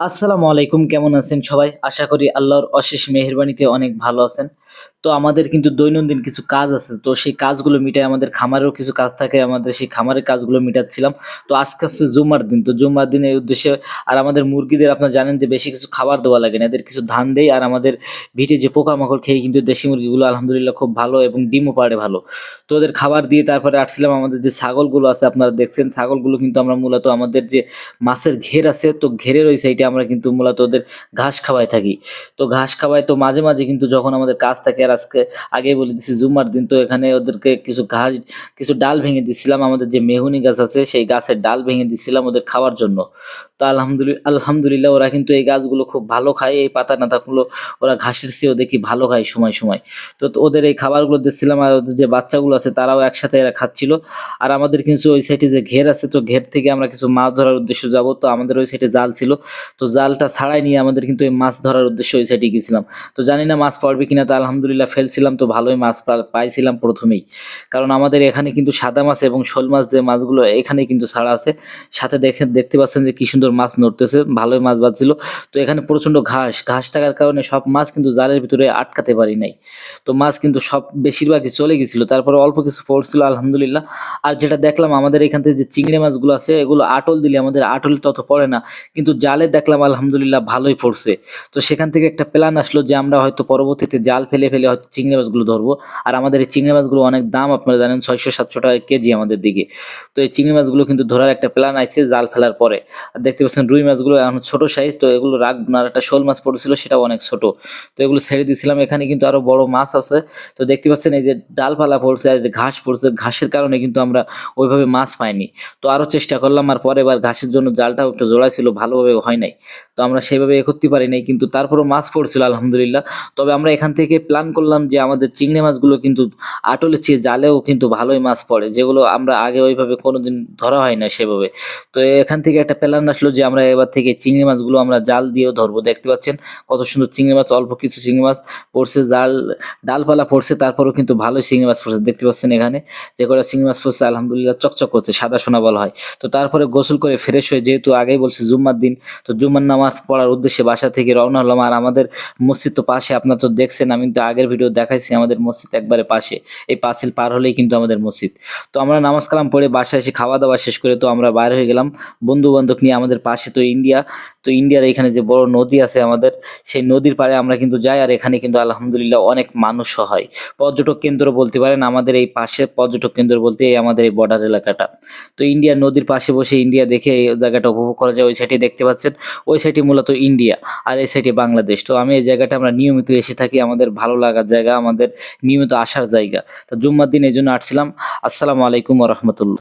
আসসালামু আলাইকুম কেমন আছেন সবাই? আশা করি আল্লাহর অশেষ মেহরবানিতে অনেক ভালো আছেন। তো আমাদের কিন্তু দৈনন্দিন কিছু কাজ আছে। তো সেই কাজগুলো মিটাই আমাদের খামারেরও কিছু কাজ থাকে, আমাদের সেই খামারের কাজগুলো মিটাচ্ছিলাম। তো আজকে হচ্ছে জুম্মার দিন, তো জুম্মার দিনের উদ্দেশ্যে আর আমাদের মুরগিদের আপনারা জানেন যে বেশি কিছু খাবার দেওয়া লাগে না, এদের কিছু ধান দেয় আর আমাদের ভিটে যে পোকামাকড় খেয়ে কিন্তু দেশি মুরগিগুলো আলহামদুলিল্লাহ খুব ভালো এবং ডিমও পারে ভালো। তো ওদের খাবার দিয়ে তারপরে আসছিলাম, আমাদের যে ছাগলগুলো আছে আপনারা দেখছেন, ছাগলগুলো কিন্তু আমরা মূলত আমাদের যে মাছের ঘের আছে, তো ঘেরের ওই সাইডে আমরা কিন্তু মূলত ওদের ঘাস খাওয়াই থাকি। তো ঘাস খাওয়াই তো মাঝে মাঝে কিন্তু যখন আমাদের কাজ থাকে আর আজকে আগে বলে দিছি জুমার দিন তো এখানে ওদেরকে কিছু ঘাস, কিছু ডাল ভেঙে দিছিলাম। আমাদের যে মেহুনি গাছ আছে, সেই গাছের ডাল ভেঙে দিছিলাম ওদের খাওয়ার জন্য। তো আলহামদুলিল্লাহ আলহামদুলিল্লাহ ওরা কিন্তু এই গাছগুলো খুব ভালো খায়, এই পাতা নাতাগুলো ওরা ঘাসের চেয়েও দেখি ভালো খায় সময় সময়। তো ওদের এই খাবারগুলো দিচ্ছিলাম আর ওদের যে বাচ্চাগুলো আছে তারাও একসাথে এরা খাচ্ছিল। আর আমাদের কিন্তু ওই সাইডে যে ঘের আছে, তো ঘের থেকে আমরা কিছু মাছ ধরার উদ্দেশ্যে যাব, তো আমাদের ওই সাইডে জাল ছিল। তো জালটা ছাড়াই নিয়ে আমাদের কিন্তু এই মাছ ধরার উদ্দেশ্যে ওই সাইডে গেছিলাম। তো জানি না মাছ পড়বে কিনা, তো আলহামদুলিল্লাহ ফেলছিলাম, তো ভালোই মাছ পাইছিলাম প্রথমেই। কারণ আমাদের এখানে কিন্তু সাদা মাছ এবং শোল মাছ যে মাছগুলো এখানে কিন্তু ছাড়া আছে। সাথে দেখে, দেখতে পাচ্ছেন যে কি সুন্দর মাছ নড়তেছে, ভালোই মাছ বাজছিল তো এখানে প্রচণ্ড ঘাস ঘাস থাকার কারণে সব মাছ কিন্তু জালের ভিতরে আটকাতে পারি নাই। তো মাছ কিন্তু সব বেশিরভাগই চলে গেছিল, তারপরে অল্প কিছু পড়ছিল, আলহামদুলিল্লাহ। আর যেটা দেখলাম আমাদের এখান থেকে যে চিংড়ি মাছগুলো আছে, এগুলো আটল দিলে আমাদের আটল তত পড়ে না, কিন্তু জালে দেখলাম আলহামদুলিল্লাহ ভালোই পড়ছে। তো সেখান থেকে একটা প্ল্যান আসলো যে আমরা হয়তো পরবর্তীতে জাল ফেলে ফেলে হয়তো চিংড়ি মাছগুলো ধরবো। আর আমাদের এই চিংড়ি মাছগুলো অনেক দাম, আপনারা জানেন ছয়শো সাতশো টাকা কেজি আমাদের দিকে। তো এই চিংড়ি মাছগুলো কিন্তু ধরার একটা প্ল্যান আছে জাল ফেলার পরে। আর দেখতে পাচ্ছেন রুই মাছগুলো এখন ছোট সাইজ তো এগুলো রাখব না একটা শোল মাছ পড়েছিল, সেটাও অনেক ছোট। তো এগুলো ছেড়ে দিয়েছিলাম, এখানে কিন্তু আরও বড় মাছ আছে। তো দেখতে পাচ্ছেন এই যে ডালপালা পড়ছে আর ঘাস পড়ছে, ঘাসের কারণে কিন্তু আমরা ওইভাবে মাছ পাইনি। তো আরও চেষ্টা করলাম, আর পরে এবার ঘাসের জন্য জালটাও একটু জোড়া ছিল ভালোভাবে হয় নাই। তো আমরা সেভাবে এ করতে পারি নাই, কিন্তু তারপরও মাছ পড়ছিল, আলহামদুলিল্লাহ। তবে আমরা এখান থেকে প্ল্যান করলাম যে আমাদের চিংড়ি মাছগুলো কিন্তু আটলে চেয়ে জালেও কিন্তু ভালোই মাছ পড়ে, যেগুলো আমরা আগে ওইভাবে কোনোদিন ধরা হয় না সেভাবে। তো এখান থেকে একটা প্ল্যান আসলো যে আমরা এবার থেকে চিংড়ি মাছগুলো আমরা জাল দিয়েও ধরবো। দেখতে পাচ্ছেন কত সুন্দর চিংড়ি মাছ, অল্প কিছু চিংড়ি মাছ পড়ছে, জাল, ডালপালা পড়ছে, তারপরেও কিন্তু ভালোই চিংড়ি মাছ পড়ছে। দেখতে পাচ্ছেন এখানে যে কটা চিংড়ি মাছ পড়ছে, আলহামদুলিল্লাহ চকচক করছে, সাদা সোনা বলা হয়। তো তারপরে গোসল করে ফ্রেশ হয়ে যেহেতু আগেই বলছে জুম্মার দিন, তো জুম্মার নামাজ পড়ার উদ্দেশ্যে বাসা থেকে রওনা হলাম। আর আমাদের মসজিদ তো পাশে, আপনার তো দেখছেন, আমি তো আগের ভিডিও দেখাইছি আমাদের মসজিদ একবারে পাশে। এই পাঁচিল পার হলেই কিন্তু আমাদের মসজিদ। তো আমরা নামাজ কালাম পড়ে বাসায় এসে খাওয়া দাওয়া শেষ করে তো আমরা বাইরে হয়ে গেলাম। বন্ধু বান্ধব নিয়ে আমাদের পাশে তো ইন্ডিয়া, তো ইন্ডিয়ার এখানে যে বড় নদী আছে আমাদের, সেই নদীর পাড়ে আমরা কিন্তু যাই আর এখানে কিন্তু আলহামদুলিল্লাহ অনেক মানুষও হয়। পর্যটক কেন্দ্র বলতে পারেন আমাদের এই পাশে, পর্যটক কেন্দ্র বলতে এই আমাদের এই বর্ডার এলাকাটা। তো ইন্ডিয়ার নদীর পাশে বসে ইন্ডিয়া দেখে এই জায়গাটা উপভোগ করা যায়, ওই সাইডে দেখতে পাচ্ছেন, ওই সাইডে মূলত ইন্ডিয়া আর এই সাইডে বাংলাদেশ। তো আমি এই জায়গাটা আমরা নিয়মিত এসে থাকি, আমাদের ভালো লাগার জায়গা, আমাদের নিয়মিত আসার জায়গা। তো জুম্মার দিন এই জন্য আসছিলাম। আসসালামু আলাইকুম রহমতুল্লাহ।